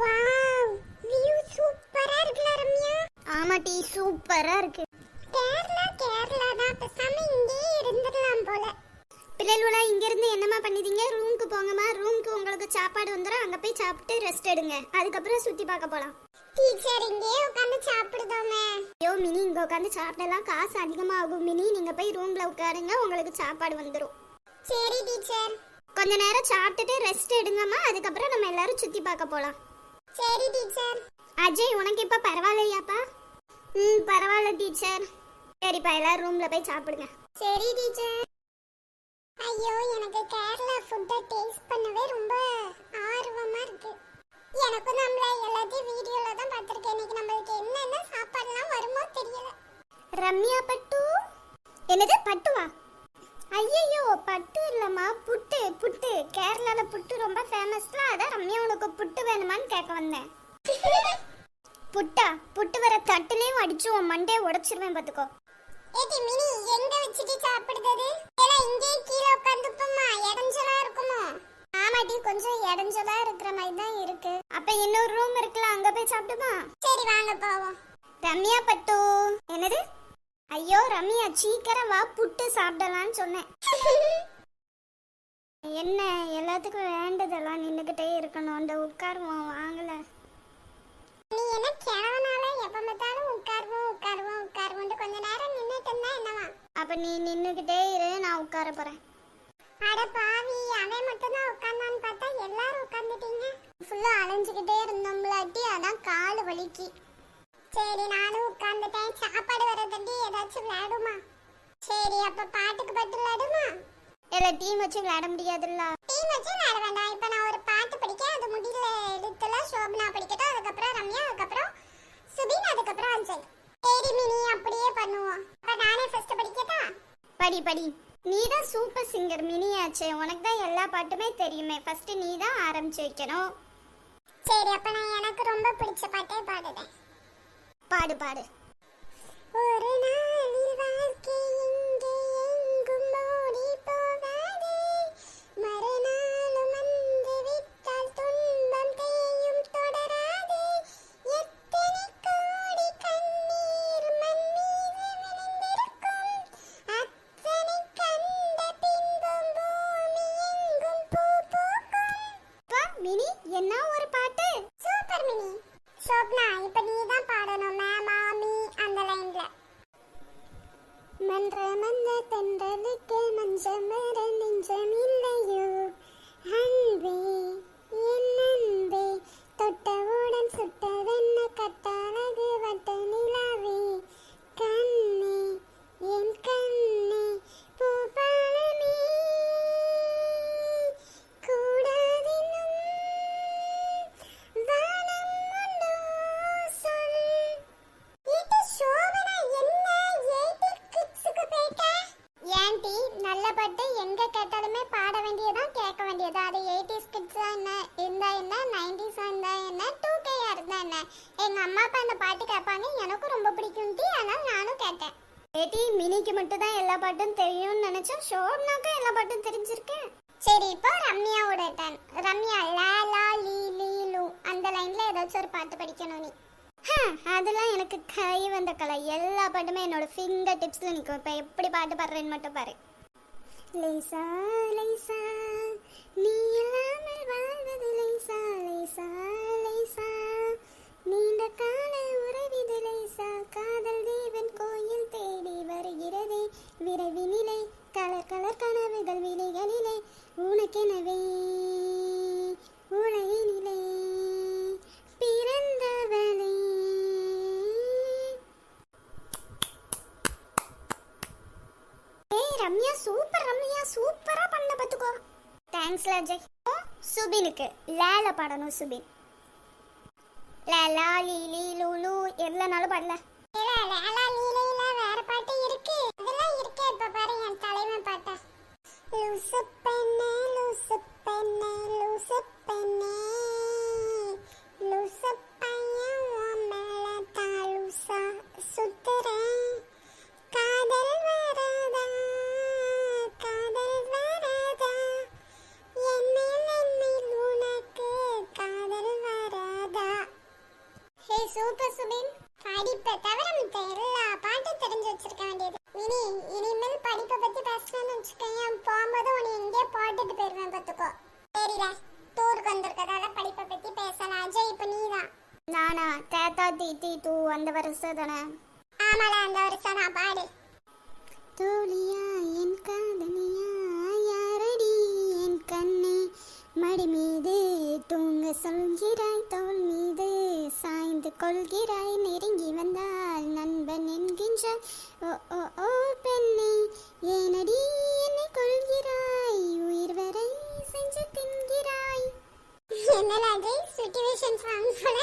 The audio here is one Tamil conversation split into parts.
வாவ் வியூ சூப்பரா இருக்குல ரம்யா. ஆமா டீ சூப்பரா இருக்கு. கேரளா கேரளா தான் பேசாம இங்கேயே இருந்துடலாம் போல. பிள்ளைகளா இங்க இருந்து என்னம்மா பண்ணிதீங்க? ரூமுக்கு போங்கம்மா. ரூமுக்கு உங்களுக்கு சாப்பாடு வந்துடும் அங்க போய் சாப்பிட்டு ரெஸ்ட் எடுங்க. அதுக்கப்புறம் சுத்தி பார்க்க போலாம். டீச்சர் இங்கேயே உட்காந்து சாப்பிடுதோமே. ஐயோ மினி இங்க உட்காந்து சாப்பிடலாம். காசு அதிகமாகும் மினி. நீங்க போய் ரூம்ல உட்காருங்க. உங்களுக்கு சாப்பாடு வந்துடும் சரி டீச்சர். கொஞ்ச நேரம் சாப்பிட்டுட்டு ரெஸ்ட் எடுங்கம்மா. அதுக்கப்புறம் நம்ம எல்லாரும் சுத்தி பார்க்க போலாம். சரி டீச்சர். அஜய் உனக்கு இப்ப பரவாயில்லையாப்பா? ம் பரவாயில்ல டீச்சர். சரிப்பா எல்லாரும் ரூம்ல போய் சாப்பிடுங்க. சரி டீச்சர். ஐயோ எனக்கு கேரளா ஃபுட்டை டேஸ்ட் பண்ணவே ரொம்ப ஆர்வமா இருக்கு. எனக்கும் நம்மள எல்லாத்தையும் வீடியோல தான் பார்த்திருக்கேன். இன்னைக்கு நம்மளுக்கு என்னென்ன சாப்பாடுலாம் வருமோ தெரியல. ரம்யா பட்டு? என்னது பட்டுவா? ஐயோ பட்டு இல்லம்மா புட்டு புட்டு. கேரளால புட்டு ரொம்ப ஃபேமஸ்ல அதான் ரம்யா உனக்கு புட்டு வேணுமான்னு கேட்க வந்தேன். புட்டா? புட்டு வர தட்டுலயும் அடிச்சு உன் மண்டே உடைச்சிருவேன் பாத்துக்கோ. ஏடி மினி எங்க வச்சுட்டு சாப்பிடுறது? எல்லாம் இங்கே கீழே உட்காந்துப்போமா இடைஞ்சலா இருக்குமோ? ஆமாட்டி கொஞ்சம் இடைஞ்சலா இருக்கிற மாதிரி தான் இருக்கு. அப்ப இன்னொரு ரூம் இருக்குல்ல அங்க போய் சாப்பிடுமா? சரி வாங்க போவோம். ரம்யா பட்டு. என்னது? ஐயோ ரம்யா சீக்கிரம் வா புட்டு சாப்பிடலான்னு சொன்னேன். என்ன எல்லாத்துக்கும் வேண்டதெல்லாம் நின்றுக்கிட்டே இருக்கணும். அந்த உட்காருவோம் வாங்கல. நீ என்ன கிழவனால எப்ப பார்த்தாலும் உட்காருவோம் உட்காருவோம் உட்காருவோம் கொஞ்ச நேரம் நின்றுட்டு இருந்தா என்னவா? அப்ப நீ நின்றுக்கிட்டே இரு நான் உட்கார போறேன். அட பாவி அவன் மட்டும் தான் உட்கார்ந்தான்னு பார்த்தா எல்லாரும் உட்கார்ந்துட்டீங்க. ஃபுல்லா அலைஞ்சுக்கிட்டே இருந்தோம்லாட்டி அதான் கால் வலிக்கு. சரி நானும் உட்கார்ந்துட்டேன். சாப்பாடு வரதண்டி ஏதாச்சும் விளையாடுமா? சரி அப்ப பாட்டுக்கு பாட்டு விளையாடுமா? இல்ல டீம் வச்சு விளையாட முடியாதுல்ல. டீம் வச்சு விளையாட வேண்டாம். இப்ப நான் ஒரு பாட்டு படிக்க அது முடியல. எழுத்துல சோபனா படிக்கட்டும். அதுக்கப்புறம் ரம்யா அதுக்கப்புறம் சுபின் அதுக்கப்புறம் அஜய் சரி மினி அப்படியே பண்ணுவோம். அப்ப நானே ஃபர்ஸ்ட் படிக்கட்டா? படி படி. நீ தான் சூப்பர் சிங்கர் மினியாச்சே உனக்கு தான் எல்லா பாட்டுமே தெரியுமே. ஃபர்ஸ்ட் நீ தான் ஆரம்பிச்சு வைக்கணும். சரி அப்ப நான் எனக்கு ரொம்ப பிடிச்ச பாட்டே பாடுறேன் பாடு பாடு கேட்டாலுமே பாட வேண்டியதான் கேட்க வேண்டியதா அது எயிட்டிஸ் கிட்ஸா என்ன இருந்தா என்ன நைன்டிஸா இருந்தா என்ன டூ கேயா இருந்தா என்ன? எங்க அம்மா அப்பா அந்த பாட்டு கேட்பாங்க. எனக்கும் ரொம்ப பிடிக்கும் டி. அதனால நானும் கேட்டேன். ஏடி மினிக்கு மட்டும் தான் எல்லா பாட்டும் தெரியும்னு நினைச்சா ஷோப்னாக்கும் எல்லா பாட்டும் தெரிஞ்சிருக்கேன் சரி இப்போ ரம்யாவோட டன் ரம்யா லா லா லீ லீ லூ. அந்த லைன்ல ஏதாச்சும் ஒரு பாட்டு படிக்கணும் நீ. அதெல்லாம் எனக்கு கை வந்த கலை. எல்லா பாட்டுமே என்னோட ஃபிங்கர் டிப்ஸ்ல நிற்கும் இப்போ எப்படி பாட்டு பாடுறேன்னு மட்டும் பாரு. லேசா லேசா நீ இல்லாமல் வாழ்வது லேசா லேசா லேசா. நீண்ட கால உறவிது லேசா ரம்யா சூப்பர் ரம்யா சூப்பரா பண்ண பாத்துக்கோ தேங்க்ஸ் அஜய் சுபினுக்கு லேல பாடணும் சுபின். லேலா லீலி லூலு எவ்வளோனாலும் பாடல. இல்ல லாலா வேற பாட்டு இருக்கு. சூப்பர் சுபின் படிப்பை தவிர மித்த எல்லா பாட்டும் தெரிஞ்சு வச்சிருக்க வேண்டியது. இனி இனிமேல் படிப்பை பத்தி பேசணும்னு வச்சுக்கோங்க போகும்போது உன்னை எங்கேயோ போட்டுட்டு போயிருவேன் பார்த்துக்கோ. தெரியல டூருக்கு வந்திருக்கதால படிப்பை பத்தி பேசலாம். அஜய் இப்ப நீதான். நானா? தேத்தா தீத்தி டூ அந்த வருஷம் தானே? ஆமால அந்த வருஷம் நான் பாடு. தோழியா? கொள்கிறாய் நெருங்கி வந்தால் நண்பன் என்கின்றாய் ஓ ஓ ஓ பெண்ணே ஏனடி என்னை கொள்கிறாய் உயிர் வரை செஞ்சு தின்கிறாய். என்னல சுச்சுவேஷன் சாங் போல.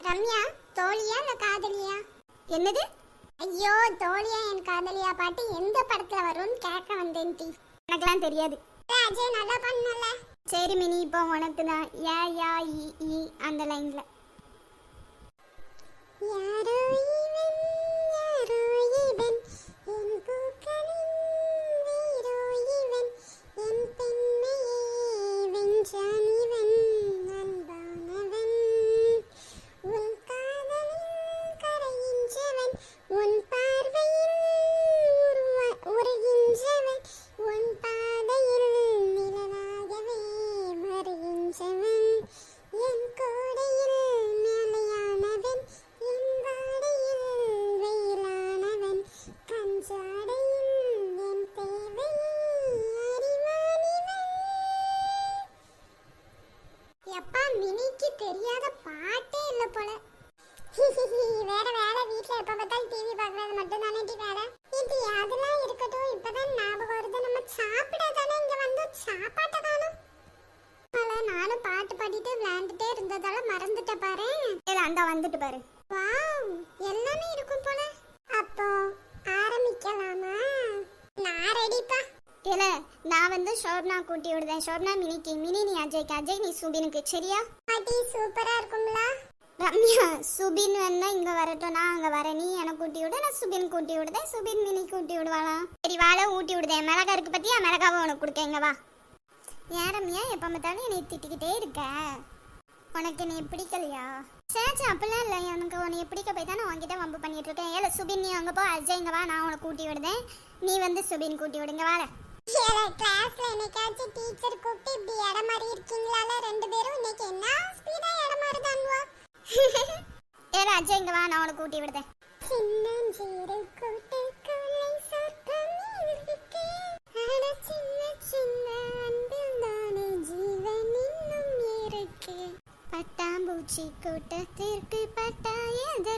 ரம்யா தோழியா இல்ல காதலியா? என்னது? ஐயோ தோழியா என் காதலியா? பாட்டு எந்த படத்துல வரும்னு கேட்க வந்தேன் டி. எனக்கெல்லாம் தெரியாது. அஜய் நல்லா பண்ணல. சரி மினி இப்போ உனக்கு தான் யா யா இ இ அந்த லைன்ல ಯಾರೋ தெரியாத பாட்டே இல்ல போல. வேற வேற வீட்ல எப்ப பார்த்தாலும் டிவி பார்க்கறது மட்டும் தானே டி வேற? இது அதெல்லாம் இருக்கட்டும். இப்பதான் ஞாபகம் வருது. நம்ம சாப்பிட தானே இங்க வந்து சாப்பாட்டை காணும். நானும் பாட்டு பாடிட்டு விளையாண்டுட்டே இருந்ததால மறந்துட்ட பாரு. அந்த வந்துட்டு பாரு. வாவ் எல்லாமே இருக்கும் போல. அப்போ ஆரம்பிக்கலாமா? நான் ரெடிப்பா இல்ல நான் வந்து ஷோப்னா கூட்டி விடுதேன் ஷோப்னா மினிக்கு மினி நீ அஜய்க்கு. அஜய் நீ சுபினுக்கு. சரியா? பாட்டி சூப்பரா இருக்கும்ல? ரம்யா சுபின் வேணா இங்க வரட்டும். நான் அங்க வரேன். நீ எனக்கு கூட்டி விடு. நான் சுபின் கூட்டி விடுதேன். சுபின் மினி கூட்டி விடுவாளாம் சரி வாழை ஊட்டி விடுதேன். மிளகா இருக்கு பத்தியா? மிளகாவை உனக்கு கொடுக்க இங்க வா. ஏன் ரம்யா எப்ப பார்த்தாலும் என்னை திட்டிக்கிட்டே இருக்க? உனக்கு நீ பிடிக்கலையா? சேச்சு அப்படிலாம் இல்லை. எனக்கு உன்னை பிடிக்க போய் தான் நான் உன்கிட்ட வம்பு பண்ணிட்டு இருக்கேன். ஏல சுபின் நீ அங்கே போ. அஜய் இங்க வா. நான் உனக்கு கூட்டி விடுதேன். நீ வந்து சுபின் கூட்டி விடுங்க வாழ கிளாஸ்ல என்னைக்காச்சும் டீச்சர் கூப்பிட்டு இப்படி இடம் மாறி இருக்கீங்களால ரெண்டு பேரும் இன்னைக்கு என்ன ஸ்பீடா இடம் மாறுதான்வா? ஏல அஜய் இங்க வா நான் உனக்கு கூட்டி விடுதேன். சின்னஞ்சீரு கூட்டுக்குள்ளே சொர்க்கம் இருக்கு அட சின்ன சின்ன அன்பில் தானே ஜீவன் இன்னும் இருக்கு. பட்டாம்பூச்சி கூட்டத்திற்கு பட்டாயது